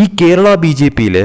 ഈ Kerala B J പിയിൽ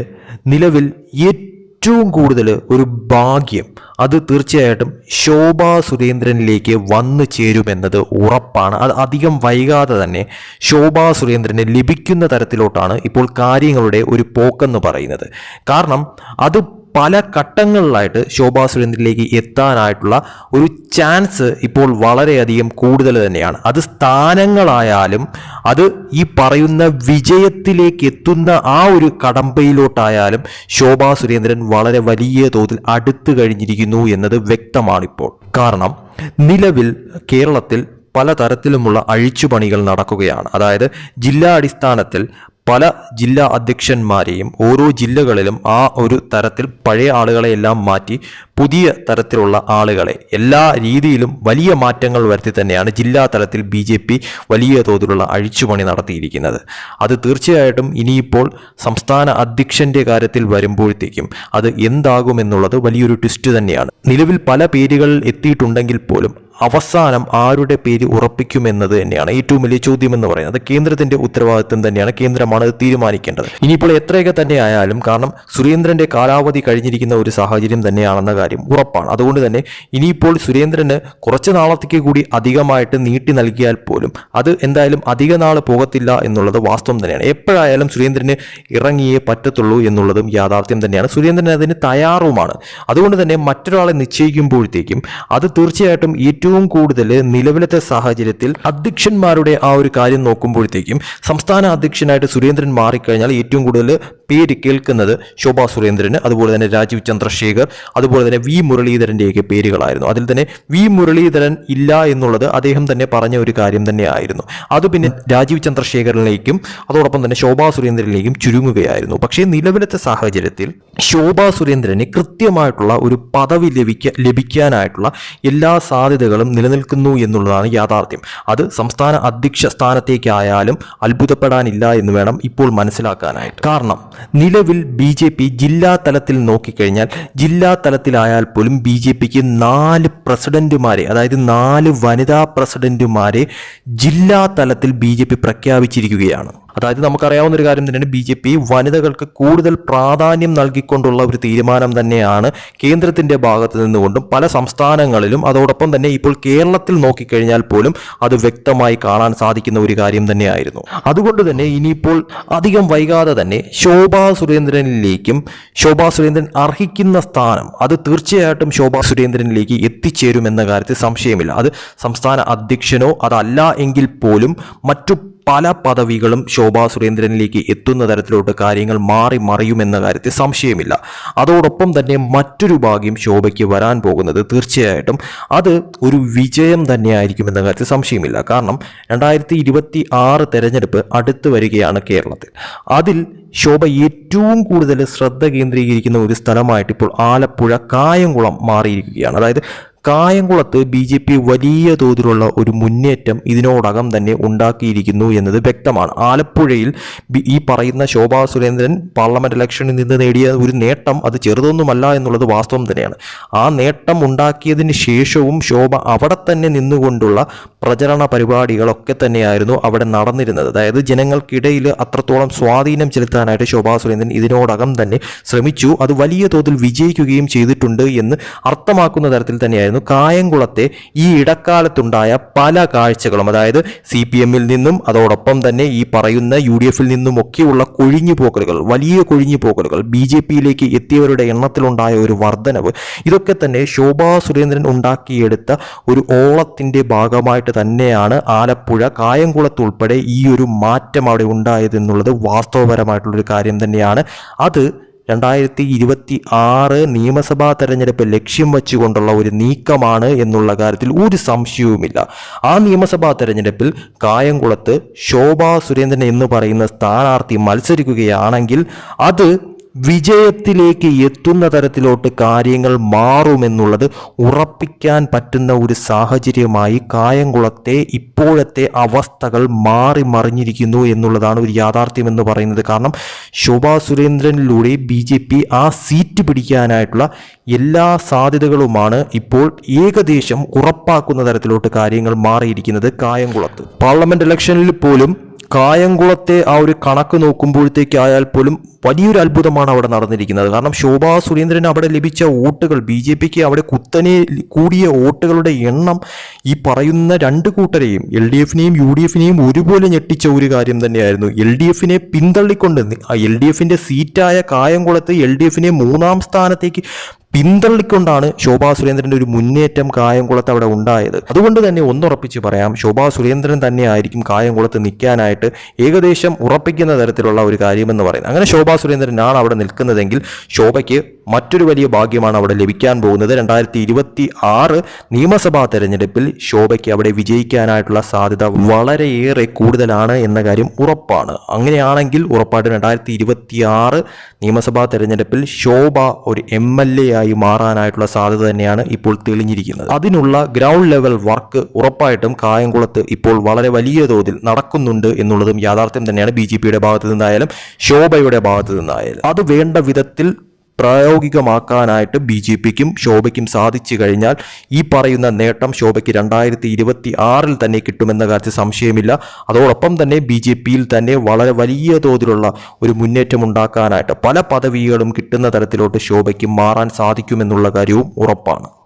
നിലവിൽ ഏറ്റവും കൂടുതൽ ഒരു ഭാഗ്യം അത് തീർച്ചയായിട്ടും ശോഭാ സുരേന്ദ്രനിലേക്ക് വന്നു ചേരുമെന്നത് ഉറപ്പാണ്. അത് അധികം വൈകാതെ തന്നെ ശോഭാ സുരേന്ദ്രന് ലഭിക്കുന്ന തരത്തിലോട്ടാണ് ഇപ്പോൾ കാര്യങ്ങളുടെ ഒരു പോക്കെന്ന് പറയുന്നത്. കാരണം അത് പല ഘട്ടങ്ങളിലായിട്ട് ശോഭാ സുരേന്ദ്രനിലേക്ക് എത്താനായിട്ടുള്ള ഒരു ചാൻസ് ഇപ്പോൾ വളരെയധികം കൂടുതൽ തന്നെയാണ്. അത് സ്ഥാനങ്ങളായാലും അത് ഈ പറയുന്ന വിജയത്തിലേക്ക് എത്തുന്ന ആ ഒരു കടമ്പയിലോട്ടായാലും ശോഭാ സുരേന്ദ്രൻ വളരെ വലിയ തോതിൽ അടുത്തു കഴിഞ്ഞിരിക്കുന്നു എന്നത് വ്യക്തമാണിപ്പോൾ. കാരണം നിലവിൽ കേരളത്തിൽ പലതരത്തിലുമുള്ള അഴിച്ചുപണികൾ നടക്കുകയാണ്. അതായത് ജില്ലാ അടിസ്ഥാനത്തിൽ പല ജില്ലാ അധ്യക്ഷന്മാരെയും ഓരോ ജില്ലകളിലും ആ ഒരു തരത്തിൽ പഴയ ആളുകളെയെല്ലാം മാറ്റി പുതിയ തരത്തിലുള്ള ആളുകളെ എല്ലാ രീതിയിലും വലിയ മാറ്റങ്ങൾ വരുത്തി തന്നെയാണ് ജില്ലാ തലത്തിൽ ബി ജെ പി വലിയ തോതിലുള്ള അഴിച്ചുപണി നടത്തിയിരിക്കുന്നത്. അത് തീർച്ചയായിട്ടും ഇനിയിപ്പോൾ സംസ്ഥാന അധ്യക്ഷന്റെ കാര്യത്തിൽ വരുമ്പോഴത്തേക്കും അത് എന്താകുമെന്നുള്ളത് വലിയൊരു ട്വിസ്റ്റ് തന്നെയാണ്. നിലവിൽ പല പേരുകളിൽ എത്തിയിട്ടുണ്ടെങ്കിൽ പോലും അവസാനം ആരുടെ പേര് ഉറപ്പിക്കുമെന്നത് തന്നെയാണ് ഏറ്റവും വലിയ ചോദ്യം എന്ന് പറയുന്നത് കേന്ദ്രത്തിന്റെ ഉത്തരവാദിത്വം തന്നെയാണ് കേന്ദ്രമാണ് തീരുമാനിക്കേണ്ടത്. ഇനിയിപ്പോൾ എത്രയൊക്കെ തന്നെ ആയാലും കാരണം സുരേന്ദ്രന്റെ കാലാവധി കഴിഞ്ഞിരിക്കുന്ന ഒരു സാഹചര്യം തന്നെയാണെന്ന കാര്യം ഉറപ്പാണ്. അതുകൊണ്ട് തന്നെ ഇനിയിപ്പോൾ സുരേന്ദ്രന് കുറച്ച് നാളത്തേക്ക് കൂടി അധികമായിട്ട് നീട്ടി നൽകിയാൽ പോലും അത് എന്തായാലും അധിക നാൾ പോകത്തില്ല എന്നുള്ളത് വാസ്തവം തന്നെയാണ്. എപ്പോഴായാലും സുരേന്ദ്രന് ഇറങ്ങിയേ പറ്റത്തുള്ളൂ എന്നുള്ളതും യാഥാർത്ഥ്യം തന്നെയാണ്. സുരേന്ദ്രൻ അതിന് തയ്യാറുമാണ്. അതുകൊണ്ട് തന്നെ മറ്റൊരാളെ നിശ്ചയിക്കുമ്പോഴത്തേക്കും അത് തീർച്ചയായിട്ടും ഏറ്റവും കൂടുതൽ നിലവിലത്തെ സാഹചര്യത്തിൽ അധ്യക്ഷന്മാരുടെ ആ ഒരു കാര്യം നോക്കുമ്പോഴത്തേക്കും സംസ്ഥാന അധ്യക്ഷനായിട്ട് സുരേന്ദ്രൻ മാറിക്കഴിഞ്ഞാൽ ഏറ്റവും കൂടുതൽ പേര് കേൾക്കുന്നത് ശോഭാ സുരേന്ദ്രന് അതുപോലെ തന്നെ രാജീവ് ചന്ദ്രശേഖർ അതുപോലെ തന്നെ വി മുരളീധരന്റെയൊക്കെ പേരുകളായിരുന്നു. അതിൽ തന്നെ വി മുരളീധരൻ ഇല്ല എന്നുള്ളത് അദ്ദേഹം തന്നെ പറഞ്ഞ ഒരു കാര്യം തന്നെയായിരുന്നു. അത് പിന്നെ രാജീവ് ചന്ദ്രശേഖരനിലേക്കും അതോടൊപ്പം തന്നെ ശോഭാ സുരേന്ദ്രനിലേക്കും ചുരുങ്ങുകയായിരുന്നു. പക്ഷേ നിലവിലത്തെ സാഹചര്യത്തിൽ ശോഭാ സുരേന്ദ്രന് കൃത്യമായിട്ടുള്ള ഒരു പദവി ലഭിക്ക ലഭിക്കാനായിട്ടുള്ള എല്ലാ സാധ്യതകളും നിലനിൽക്കുന്നു എന്നുള്ളതാണ് യാഥാർത്ഥ്യം. അത് സംസ്ഥാന അധ്യക്ഷ സ്ഥാനത്തേക്കായാലും അത്ഭുതപ്പെടാനില്ല എന്ന് വേണം ഇപ്പോൾ മനസ്സിലാക്കാനായിട്ട്. കാരണം നിലവിൽ ബി ജെ പി ജില്ലാ തലത്തിൽ നോക്കിക്കഴിഞ്ഞാൽ ജില്ലാ തലത്തിലായാൽ പോലും ബി ജെ പിക്ക് നാല് പ്രസിഡന്റുമാരെ അതായത് നാല് വനിതാ പ്രസിഡന്റുമാരെ ജില്ലാ തലത്തിൽ ബി ജെ പി പ്രഖ്യാപിച്ചിരിക്കുകയാണ്. അതായത് നമുക്കറിയാവുന്ന ഒരു കാര്യം തന്നെയാണ് ബി ജെ പി വനിതകൾക്ക് കൂടുതൽ പ്രാധാന്യം നൽകിക്കൊണ്ടുള്ള ഒരു തീരുമാനം തന്നെയാണ് കേന്ദ്രത്തിന്റെ ഭാഗത്ത് നിന്നുകൊണ്ടും പല സംസ്ഥാനങ്ങളിലും അതോടൊപ്പം തന്നെ ഇപ്പോൾ കേരളത്തിൽ നോക്കിക്കഴിഞ്ഞാൽ പോലും അത് വ്യക്തമായി കാണാൻ സാധിക്കുന്ന ഒരു കാര്യം തന്നെയായിരുന്നു. അതുകൊണ്ട് തന്നെ ഇനിയിപ്പോൾ അധികം വൈകാതെ തന്നെ ശോഭാ സുരേന്ദ്രനിലേക്കും ശോഭാ സുരേന്ദ്രൻ അർഹിക്കുന്ന സ്ഥാനം അത് തീർച്ചയായിട്ടും ശോഭാ സുരേന്ദ്രനിലേക്ക് എത്തിച്ചേരുമെന്ന കാര്യത്തിൽ സംശയമില്ല. അത് സംസ്ഥാന അധ്യക്ഷനോ അതല്ല എങ്കിൽ പോലും മറ്റു പല പദവികളും ശോഭാ സുരേന്ദ്രനിലേക്ക് എത്തുന്ന തരത്തിലോട്ട് കാര്യങ്ങൾ മാറി മറിയുമെന്ന കാര്യത്തിൽ സംശയമില്ല. അതോടൊപ്പം തന്നെ മറ്റൊരു ഭാഗ്യം ശോഭയ്ക്ക് വരാൻ പോകുന്നത് തീർച്ചയായിട്ടും അത് ഒരു വിജയം തന്നെയായിരിക്കുമെന്ന കാര്യത്തിൽ സംശയമില്ല. കാരണം രണ്ടായിരത്തി ഇരുപത്തി ആറ് തെരഞ്ഞെടുപ്പ് അടുത്ത് വരികയാണ് കേരളത്തിൽ. അതിൽ ശോഭ ഏറ്റവും കൂടുതൽ ശ്രദ്ധ കേന്ദ്രീകരിക്കുന്ന ഒരു സ്ഥലമായിട്ട് ഇപ്പോൾ ആലപ്പുഴ കായംകുളം മാറിയിരിക്കുകയാണ്. അതായത് കായംകുളത്ത് ബി ജെ പി വലിയ തോതിലുള്ള ഒരു മുന്നേറ്റം ഇതിനോടകം തന്നെ ഉണ്ടാക്കിയിരിക്കുന്നു എന്നത് വ്യക്തമാണ്. ആലപ്പുഴയിൽ ഈ പറയുന്ന ശോഭാ സുരേന്ദ്രൻ പാർലമെന്റ് ഇലക്ഷനിൽ നിന്ന് നേടിയ ഒരു നേട്ടം അത് ചെറുതൊന്നുമല്ല എന്നുള്ളത് വാസ്തവം തന്നെയാണ്. ആ നേട്ടം ഉണ്ടാക്കിയതിന് ശേഷവും ശോഭ അവിടെ തന്നെ നിന്നുകൊണ്ടുള്ള പ്രചരണ പരിപാടികളൊക്കെ തന്നെയായിരുന്നു അവിടെ നടന്നിരുന്നത്. അതായത് ജനങ്ങൾക്കിടയിൽ അത്രത്തോളം സ്വാധീനം ചെലുത്താനായിട്ട് ശോഭാ സുരേന്ദ്രൻ ഇതിനോടകം തന്നെ ശ്രമിച്ചു. അത് വലിയ തോതിൽ വിജയിക്കുകയും ചെയ്തിട്ടുണ്ട് എന്ന് അർത്ഥമാക്കുന്ന തരത്തിൽ തന്നെയായിരുന്നു കായംകുളത്തെ ഈ ഇടക്കാലത്തുണ്ടായ പല കാഴ്ചകളും അതായത് സി പി എമ്മിൽ നിന്നും അതോടൊപ്പം തന്നെ ഈ പറയുന്ന യു ഡി എഫിൽ നിന്നുമൊക്കെയുള്ള കൊഴിഞ്ഞുപോക്കലുകൾ വലിയ കൊഴിഞ്ഞുപോക്കലുകൾ ബി ജെ പിയിലേക്ക് എത്തിയവരുടെ എണ്ണത്തിലുണ്ടായ ഒരു വർധനവ് ഇതൊക്കെ തന്നെ ശോഭാ സുരേന്ദ്രൻ ഉണ്ടാക്കിയെടുത്ത ഒരു ഓളത്തിന്റെ ഭാഗമായിട്ട് തന്നെയാണ് ആലപ്പുഴ കായംകുളത്തുൾപ്പെടെ ഈ ഒരു മാറ്റം അവിടെ ഉണ്ടായതെന്നുള്ളത് വാസ്തവപരമായിട്ടുള്ളൊരു കാര്യം തന്നെയാണ്. അത് രണ്ടായിരത്തി ഇരുപത്തി ആറ് നിയമസഭാ തെരഞ്ഞെടുപ്പ് ലക്ഷ്യം വെച്ചുകൊണ്ടുള്ള ഒരു നീക്കമാണ് എന്നുള്ള കാര്യത്തിൽ ഒരു സംശയവുമില്ല. ആ നിയമസഭാ തെരഞ്ഞെടുപ്പിൽ കായംകുളത്ത് ശോഭാ സുരേന്ദ്രൻ എന്ന് പറയുന്ന സ്ഥാനാർത്ഥി മത്സരിക്കുകയാണെങ്കിൽ അത് വിജയത്തിലേക്ക് എത്തുന്ന തരത്തിലോട്ട് കാര്യങ്ങൾ മാറുമെന്നുള്ളത് ഉറപ്പിക്കാൻ പറ്റുന്ന ഒരു സാഹചര്യമായി കായംകുളത്തെ ഇപ്പോഴത്തെ അവസ്ഥകൾ മാറി മറിഞ്ഞിരിക്കുന്നു എന്നുള്ളതാണ് ഒരു യാഥാർത്ഥ്യം എന്ന് പറയുന്നത്. കാരണം ശോഭാ സുരേന്ദ്രനിലൂടെ ബി ജെ പി ആ സീറ്റ് പിടിക്കാനായിട്ടുള്ള എല്ലാ സാധ്യതകളുമാണ് ഇപ്പോൾ ഏകദേശം ഉറപ്പാക്കുന്ന തരത്തിലോട്ട് കാര്യങ്ങൾ മാറിയിരിക്കുന്നത് കായംകുളത്ത്. പാർലമെന്റ് ഇലക്ഷനിൽ പോലും കായംകുളത്തെ ആ ഒരു കണക്ക് നോക്കുമ്പോഴത്തേക്ക് ആയാൽ പോലും വലിയൊരു അത്ഭുതമാണ് അവിടെ നടന്നിരിക്കുന്നത്. കാരണം ശോഭാ സുരേന്ദ്രന് അവിടെ ലഭിച്ച വോട്ടുകൾ ബി ജെ പിക്ക് അവിടെ കുത്തനെ കൂടിയ വോട്ടുകളുടെ എണ്ണം ഈ പറയുന്ന രണ്ട് കൂട്ടരെയും എൽ ഡി എഫിനെയും യു ഡി എഫിനെയും ഒരുപോലെ ഞെട്ടിച്ച ഒരു കാര്യം തന്നെയായിരുന്നു. എൽ ഡി എഫിനെ പിന്തള്ളിക്കൊണ്ട് എൽ ഡി എഫിന്റെ സീറ്റായ കായംകുളത്ത് എൽ ഡി എഫിനെ മൂന്നാം സ്ഥാനത്തേക്ക് പിന്തള്ളിക്കൊണ്ടാണ് ശോഭാ സുരേന്ദ്രന്റെ ഒരു മുന്നേറ്റം കായംകുളത്ത് അവിടെ ഉണ്ടായത്. അതുകൊണ്ട് തന്നെ ഒന്നുറപ്പിച്ച് പറയാം ശോഭാ സുരേന്ദ്രൻ തന്നെ ആയിരിക്കും കായംകുളത്ത് നിൽക്കാനായിട്ട് ഏകദേശം ഉറപ്പിക്കുന്ന തരത്തിലുള്ള ഒരു കാര്യമെന്ന് പറയുന്നത്. അങ്ങനെ ശോഭാ സുരേന്ദ്രനാണ് അവിടെ നിൽക്കുന്നതെങ്കിൽ ശോഭയ്ക്ക് മറ്റൊരു വലിയ ഭാഗ്യമാണ് അവിടെ ലഭിക്കാൻ പോകുന്നത്. രണ്ടായിരത്തി ഇരുപത്തി ആറ് നിയമസഭാ തെരഞ്ഞെടുപ്പിൽ ശോഭയ്ക്ക് അവിടെ വിജയിക്കാനായിട്ടുള്ള സാധ്യത വളരെയേറെ കൂടുതലാണ് എന്ന കാര്യം ഉറപ്പാണ്. അങ്ങനെയാണെങ്കിൽ ഉറപ്പായിട്ടും രണ്ടായിരത്തി ഇരുപത്തി ആറ് നിയമസഭാ തെരഞ്ഞെടുപ്പിൽ ശോഭ ഒരു എം എൽ എ ആയി മാറാനായിട്ടുള്ള സാധ്യത തന്നെയാണ് ഇപ്പോൾ തെളിഞ്ഞിരിക്കുന്നത്. അതിനുള്ള ഗ്രൗണ്ട് ലെവൽ വർക്ക് ഉറപ്പായിട്ടും കായംകുളത്ത് ഇപ്പോൾ വളരെ വലിയ തോതിൽ നടക്കുന്നുണ്ട് എന്നുള്ളതും യാഥാർത്ഥ്യം തന്നെയാണ് ബി ജെ പിയുടെ ഭാഗത്തു നിന്നായാലും ശോഭയുടെ ഭാഗത്തു നിന്നായാലും. അത് വേണ്ട വിധത്തിൽ പ്രായോഗികമാക്കാനായിട്ട് ബി ജെ പിക്കും ശോഭയ്ക്കും സാധിച്ചു കഴിഞ്ഞാൽ ഈ പറയുന്ന നേട്ടം ശോഭയ്ക്ക് രണ്ടായിരത്തി ഇരുപത്തി ആറിൽ തന്നെ കിട്ടുമെന്ന കാര്യത്തിൽ സംശയമില്ല. അതോടൊപ്പം തന്നെ ബി ജെ പിയിൽ തന്നെ വളരെ വലിയ തോതിലുള്ള ഒരു മുന്നേറ്റം ഉണ്ടാക്കാനായിട്ട് പല പദവികളും കിട്ടുന്ന തരത്തിലോട്ട് ശോഭയ്ക്ക് മാറാൻ സാധിക്കുമെന്നുള്ള കാര്യവും ഉറപ്പാണ്.